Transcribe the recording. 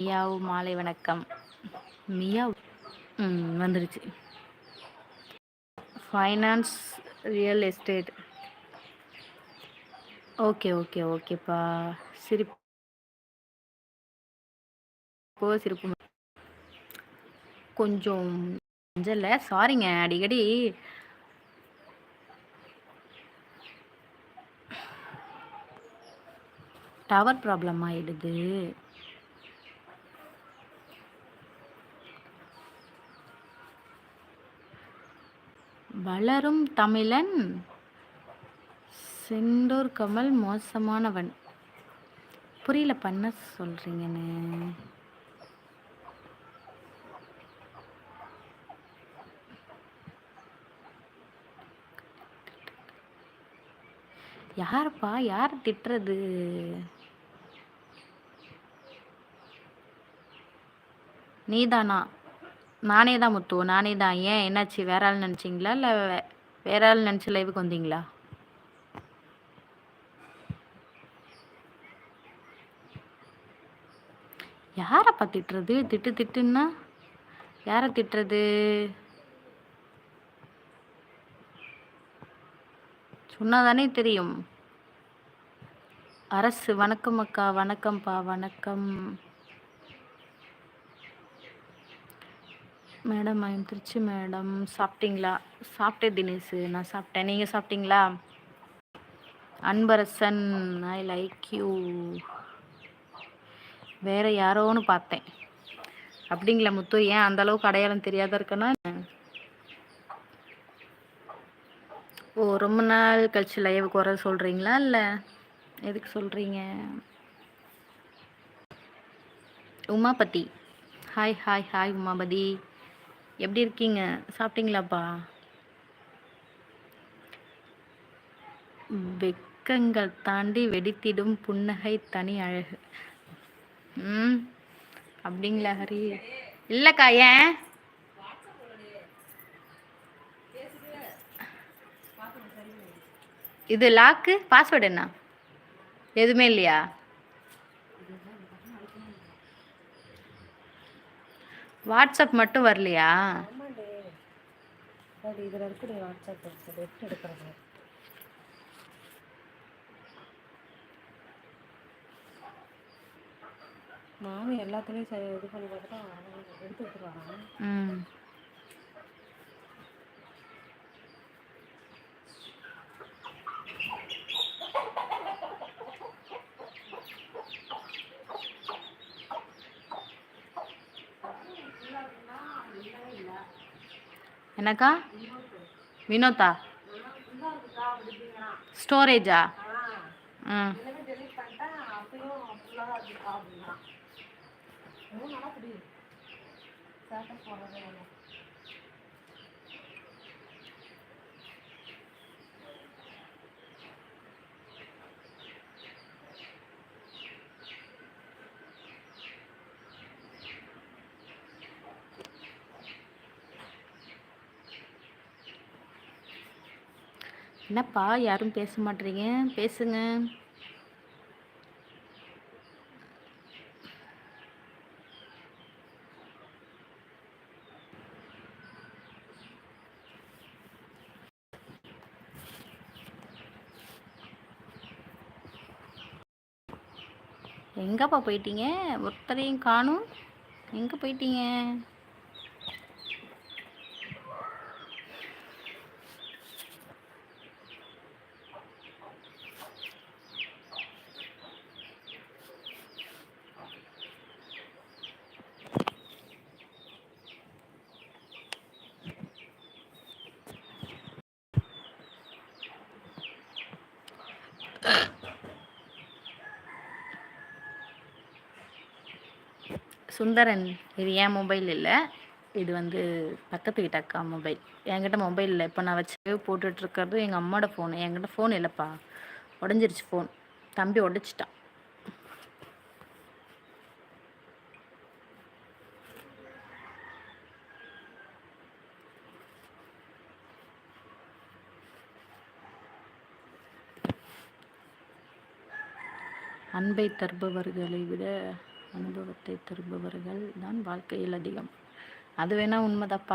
Meow மாலை வணக்கம். மியா வந்துருச்சு. வந்துடுச்சு finance real estate okay okay ஓகேப்பா சிரிப்பு. சிரிப்பு. கொஞ்சம் இல்லை சாரிங்க அடிக்கடி. டவர் ப்ராப்ளம் ஆயிடுது. வளரும் தமிழன் செந்தூர் கமல் மோசமானவன். புரியல பண்ண சொல்கிறீங்கன்னு யாருப்பா? யார் திட்டுறது? நீதானா? நானே தான் முத்து. நானே தான். ஏன்? என்னாச்சு? வேற ஆள் நினச்சிங்களா? இல்லை வேற ஆள் நினச்சி லைவுக்கு வந்தீங்களா? யாரப்பா திட்டுறது திட்டு திட்டுன்னா? யாரை திட்டுறது? சொன்னாதானே தெரியும். அரசு வணக்கம் அக்கா. வணக்கம்ப்பா. வணக்கம். Madam I'm Trichy madam. சாப்பிட்டீங்களா? சாப்பிட்டேன் தினேஷ் நான் சாப்பிட்டேன். நீங்கள் சாப்பிட்டீங்களா? அன்பரசன் ஐ லைக் யூ வேற யாரோன்னு பார்த்தேன். அப்படிங்களா முத்து? ஏன் அந்த அளவுக்கு அடையாளம் தெரியாத இருக்கேன்னா? ஓ ரொம்ப நாள் கழிச்சு லைவுக்கு வர சொல்கிறீங்களா இல்லை? எதுக்கு சொல்கிறீங்க Umapathi. Hi hi hi Umapathi. எப்படி இருக்கீங்க? சாப்பிட்டீங்களாப்பா? வெக்கங்கள் தாண்டி வெடித்திடும் புன்னகை தனி அழகு. ம் அப்படிங்களா ஹரி? இல்லைக்கா ஏன்? இது லாக்கு பாஸ்வேர்டு என்ன? எதுவுமே இல்லையா? வாட்ஸ்அப் மட்டும் வரலையா? இதில் இருக்குது வாட்ஸ்அப் எடுத்து எடுக்கிறது. நானும் எல்லாத்துலேயும் சரி இது பண்ணி பார்த்துட்டா எடுத்து வச்சுருவாங்க என்னக்கா? வினோதா ஸ்டோரேஜா? ம். என்னப்பா யாரும் பேச மாட்டீங்க? பேசுங்க. எங்கப்பா போயிட்டீங்க? ஒருத்தரையும் காணும். எங்கே போயிட்டீங்க? சுந்தரன் இது ஏன் மொபைல் இல்லை? இது வந்து பக்கத்து வீட்டு அக்கா மொபைல் என்கிட்ட மொபைல் இல்லை. இப்போ நான் வச்சு போட்டுட்ருக்கிறது எங்கள் அம்மாவோட ஃபோனு என்கிட்ட ஃபோன் இல்லைப்பா. உடஞ்சிருச்சு ஃபோன் தம்பி உடச்சிட்டான். அன்பை தருபவர்களை விட அனுபவத்தை தருபவர்கள் தான் வாழ்க்கையில் அதிகம். அது வேணால் உண்மைதாப்பா.